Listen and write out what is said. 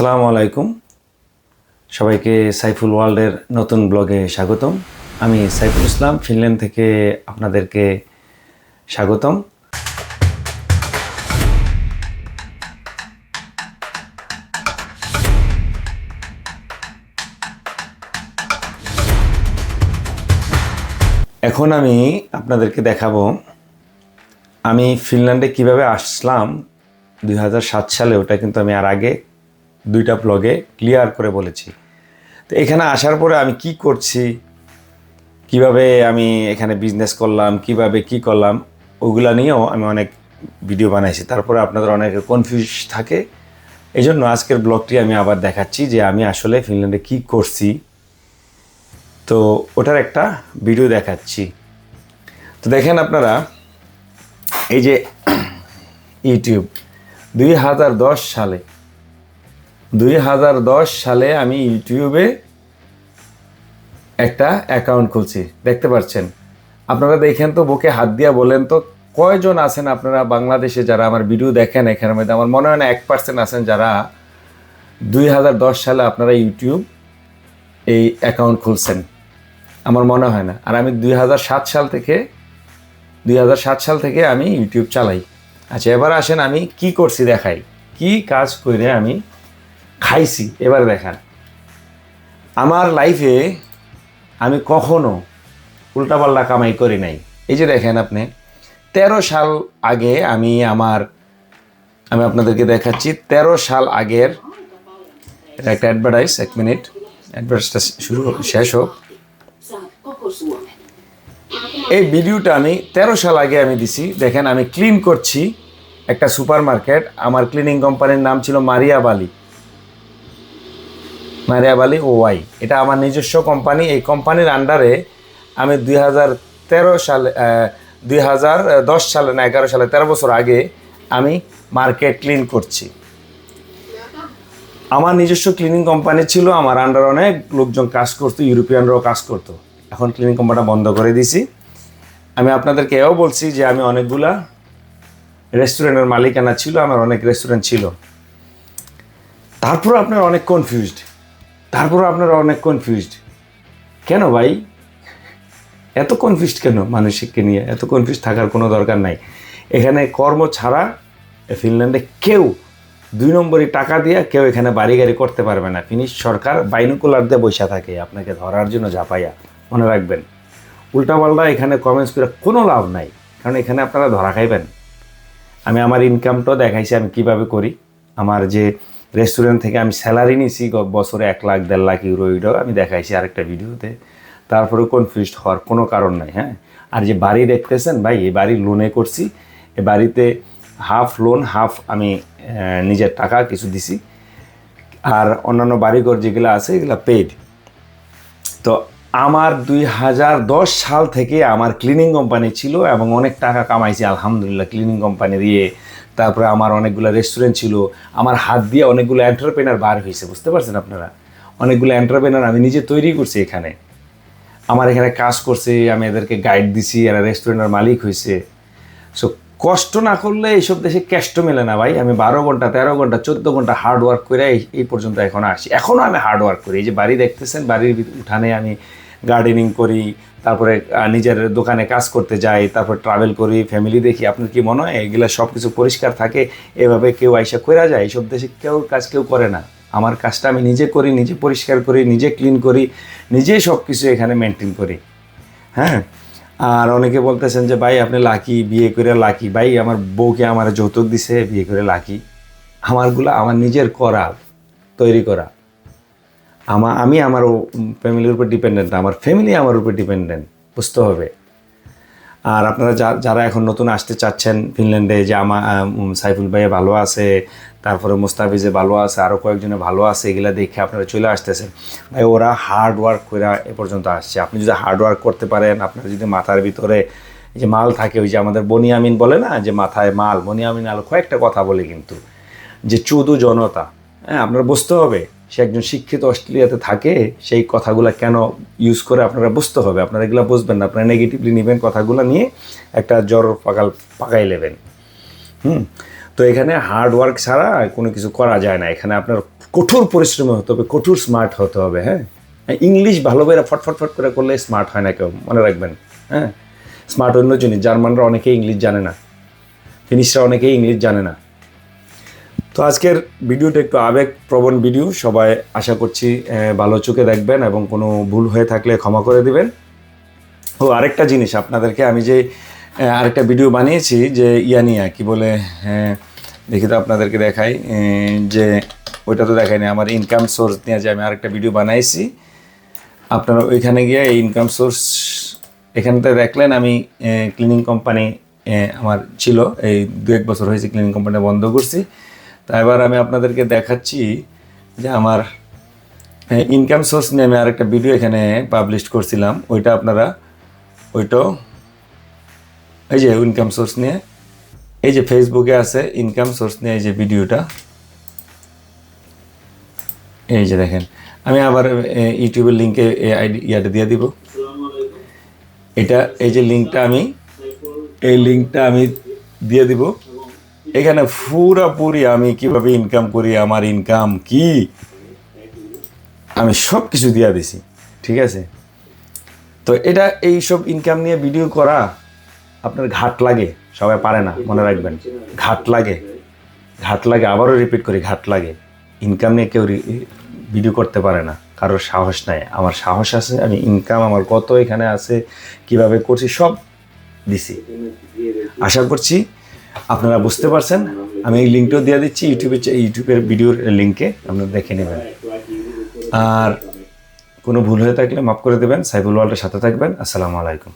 আসসালামু আলাইকুম। সবাইকে সাইফুল ওয়ার্ল্ডের নতুন ব্লগে স্বাগতম। আমি সাইফুল ইসলাম, ফিনল্যান্ড থেকে আপনাদেরকে স্বাগতম। এখন আমি আপনাদেরকে দেখাবো, আমি ফিনল্যান্ডে কীভাবে আসলাম দু হাজার সাত সালে, ওটা কিন্তু আমি আর আগে দুইটা ব্লগে ক্লিয়ার করে বলেছি। তো এখানে আসার পরে আমি কি করছি, কীভাবে আমি এখানে বিজনেস করলাম, কীভাবে কি করলাম, ওগুলা নিয়েও আমি অনেক ভিডিও বানাইছি। তারপরে আপনাদের অনেক কনফিউজ থাকে। এই জন্য আজকের ব্লগটি আমি আবার দেখাচ্ছি যে আমি আসলে ফিনল্যান্ডে কি করছি। তো ওটার একটা ভিডিও দেখাচ্ছি। তো দেখেন আপনারা, এই যে ইউটিউব দুই হাজার দশ সালে দুই হাজার দশ সালে আমি ইউটিউবে একটা অ্যাকাউন্ট খুলছি। দেখতে পাচ্ছেন। আপনারা দেখেন তো, বুকে হাত দিয়া বলেন তো, কয়জন আছেন আপনারা বাংলাদেশে যারা আমার ভিডিও দেখেন এখানের মধ্যে? আমার মনে হয় না এক পার্সেন্ট আছেন যারা দুই হাজার দশ সালে আপনারা ইউটিউব এই অ্যাকাউন্ট খুলছেন। আমার মনে হয় না। আর আমি দুই হাজার সাত সাল থেকে, দুই হাজার সাত সাল থেকে আমি ইউটিউব চালাই। আচ্ছা এবার আসেন আমি কি করছি দেখাই। কি কাজ করে আমি খাইছি, এবার দেখান। আমার লাইফে আমি কখনো উল্টাপাল্টা কামাই করি নাই। এই যে দেখেন আপনি, তেরো সাল আগে আমি আমার, আমি আপনাদেরকে দেখাচ্ছি, তেরো সাল আগের একটা অ্যাডভার্টাইজ এক মিনিট অ্যাডভার্টাইজটা শুরু শেষ হোক. এই ভিডিওটা আমি তেরো সাল আগে আমি দিছি। দেখেন, আমি ক্লিন করছি একটা সুপার মার্কেট আমার ক্লিনিং কোম্পানির নাম ছিল মারিয়া বালি মারিয়া বালি ও ওয়াই। এটা আমার নিজস্ব কোম্পানি এই কোম্পানির আন্ডারে আমি দুই হাজার তেরো সালে দুই হাজার দশ সালে না, এগারো সালে, তেরো বছর আগে আমি মার্কেট ক্লিন করছি। আমার নিজস্ব ক্লিনিং কোম্পানি ছিল, আমার আন্ডার অনেক লোকজন কাজ করতো, ইউরোপিয়ানরাও কাজ করতো। এখন ক্লিনিং কোম্পানিটা বন্ধ করে দিছি। আমি আপনাদেরকে এও বলছি যে আমি অনেকগুলা রেস্টুরেন্টের মালিকানা ছিল, আমার অনেক রেস্টুরেন্ট ছিল। তারপর আপনার অনেক কনফিউজড তারপর আপনারা অনেক কনফিউজড কেন ভাই? এত কনফিউজড কেন মানসিককে নিয়ে? এত কনফিউজ থাকার কোনো দরকার নাই। এখানে কর্ম ছাড়া ফিনল্যান্ডে কেউ দুই নম্বরই টাকা দিয়ে কেউ এখানে বাড়ি গাড়ি করতে পারবে না। ফিনিশ সরকার বাইনুকুলার দিয়ে বসে থাকে। আপনাকে ধরার জন্য ঝাঁপাইয়া মনে রাখবেন। উল্টাপাল্টা এখানে কমেন্টস করে কোনো লাভ নাই। কারণ এখানে আপনারা ধরা খাইবেন। আমি আমার ইনকামটাও দেখাইছি আমি কীভাবে করি। আমার যে রেস্টুরেন্ট থেকে আমি স্যালারি নিছি বছরে এক লাখ, দেড় লাখ ইউরো ইউরো আমি দেখাইছি আরেকটা ভিডিওতে তারপরে কনফিউজড হওয়ার কোনো কারণ নাই হ্যাঁ? আর যে বাড়ি দেখতেছেন ভাই, এই বাড়ি লোনে করছি। এ বাড়িতে হাফ লোন হাফ আমি নিজের টাকা কিছু দিছি। আর অন্যান্য বাড়িঘর যেগুলো আছে, এগুলো পেড তো আমার দুই হাজার দশ সাল থেকে আমার ক্লিনিং কোম্পানি ছিল এবং অনেক টাকা কামাইছি, আলহামদুলিল্লাহ ক্লিনিং কোম্পানি দিয়ে তারপরে আমার অনেকগুলো রেস্টুরেন্ট ছিল, আমার হাত দিয়ে অনেকগুলো এন্টারপ্রেনার বার হয়েছে, বুঝতে পারছেন আপনারা? অনেকগুলো এন্টারপ্রেনার আমি নিজে তৈরি করছি এখানে। আমার এখানে কাজ করছে, আমি এদেরকে গাইড দিছি, এরা রেস্টুরেন্টের মালিক হয়েছে। সো কষ্ট না করলে এইসব দেশে কেষ্ট মেলে না ভাই। আমি বারো ঘণ্টা, তেরো ঘণ্টা, চোদ্দ ঘণ্টা হার্ড ওয়ার্ক করে এই- পর্যন্ত এখন আসি। এখনও আমি হার্ড ওয়ার্ক করি। এই যে বাড়ি দেখতেছেন, বাড়ির উঠানে আমি গার্ডেনিং করি, তারপরে নিজের দোকানে কাজ করতে যাই, তারপর ট্রাভেল করি ফ্যামিলি দেখি, আপনার কি মনে হয়? এগুলো সব কিছু পরিষ্কার থাকে, এভাবে কেউ আইসা করা যায় এইসব দেশে কেউ কাজ কেউ করে না। আমার কাজটা আমি নিজে করি, নিজে পরিষ্কার করি, নিজে ক্লিন করি নিজেই সব কিছু এখানে মেনটেন করি। হ্যাঁ? আর অনেকে বলতেছেন যে, ভাই, আপনি লাকি, বিয়ে করে লাকি। ভাই, আমার বউকে আমার যৌতুক দিছে, বিয়ে করে লাকি। আমারগুলো আমার নিজের করা তৈরি করা। আমা আমি আমার ফ্যামিলির উপর ডিপেন্ডেন্ট আমার ফ্যামিলি আমার উপর ডিপেন্ডেন্ট বুঝতে হবে। আর আপনারা যারা এখন নতুন আসতে চাচ্ছেন ফিনল্যান্ডে, যে আমার সাইফুল ভাইয়ে ভালো আছে, তারপরে মুস্তাফিজে ভালো আছে আরও কয়েকজনে ভালো আছে, এগুলা দেখে আপনারা চলে আসতেছেন। ভাই, ওরা হার্ড ওয়ার্ক করে এ পর্যন্ত আসছে। আপনি যদি হার্ড ওয়ার্ক করতে পারেন, আপনার যদি মাথার ভিতরে যে মাল থাকে, ওই যে আমাদের বনিয়ামিন বলে না, যে মাথায় মাল, বনিয়ামিন আলো কয়েকটা কথা বলে কিন্তু, যে চুদু জনতা হ্যাঁ আপনার বুঝতে হবে সে একজন শিক্ষিত অস্ট্রেলিয়াতে থাকে, সেই কথাগুলো কেন ইউজ করে আপনারা বুঝতে হবে? আপনারা এগুলো বুঝবেন না, আপনারা নেগেটিভলি নেবেন কথাগুলো নিয়ে একটা জ্বর পাকাল, পাকাই নেবেন। হুম? তো এখানে হার্ড ওয়ার্ক ছাড়া কোনো কিছু করা যায় না। এখানে আপনার কঠোর পরিশ্রমী হতে হবে, কঠোর স্মার্ট হতে হবে হ্যাঁ? ইংলিশ ভালো করে ফটফট ফট করে করলে স্মার্ট হয় না কেউ, মনে রাখবেন হ্যাঁ? স্মার্ট অন্য জিনিস, জার্মানরা অনেকেই ইংলিশ জানে না। ফিনিশরা অনেকেই ইংলিশ জানে না। তো আজকের ভিডিওটা একটু আবেগপ্রবণ ভিডিও। সবাই আশা করছি ভালো চোখে দেখবেন এবং কোনো ভুল হয়ে থাকলে ক্ষমা করে দিবেন। ও, আরেকটা জিনিস আপনাদেরকে আমি যে আরেকটা ভিডিও বানিয়েছি যে ইয়ানিয়া, কি বলে দেখি তো আপনাদেরকে দেখাই যে ওইটা তো দেখায়নি আমার ইনকাম সোর্স নিয়ে যে আমি আরেকটা ভিডিও বানাইছি। আপনারা ওইখানে গিয়ে এই ইনকাম সোর্স এখানতে দেখলেন আমি ক্লিনিং কোম্পানি আমার ছিল। এই দু এক বছর হয়েছে ক্লিনিং কোম্পানি বন্ধ করছি। তা এবার আমি আপনাদেরকে দেখাচ্ছি যে আমার ইনকাম সোর্স নিয়ে আমি আরেকটা ভিডিও এখানে পাবলিশ করছিলাম। ওইটা আপনারা ওইটাও এই যে ইনকাম সোর্স নিয়ে, এই যে ফেসবুকে আছে ইনকাম সোর্স নিয়ে এই যে ভিডিওটা এই যে দেখেন, আমি আবার ইউটিউবের লিঙ্কে আইডি ইয়াটা দিয়ে দিব। এটা, এই যে লিঙ্কটা আমি, এই লিঙ্কটা আমি দিয়ে দিব। এখানে পুরাপুরি আমি কীভাবে ইনকাম করি, আমার ইনকাম কি? আমি সব কিছু দিয়ে দিছি, ঠিক আছে? তো এটা এই সব ইনকাম নিয়ে ভিডিও করা আপনার ঘাট লাগে, সবাই পারে না, মনে রাখবেন। ঘাট লাগে ঘাট লাগে, আবারও রিপিট করি, ঘাট লাগে। ইনকাম নিয়ে কেউ ভিডিও করতে পারে না, কারোর সাহস নাই। আমার সাহস আছে, আমি ইনকাম আমার কত এখানে আছে, কীভাবে করছি, সব দিছি। আশা করছি আপনারা বুঝতে পারছেন? আমি এই লিঙ্কটাও দিয়ে দিচ্ছি, ইউটিউবে ইউটিউবের ভিডিওর লিঙ্কে, আপনারা দেখে নেবেন। আর কোনো ভুল হয়ে থাকলে মাফ করে দেবেন, সাইফুল ওয়ার্ল্ডের সাথে থাকবেন। আসসালামু আলাইকুম।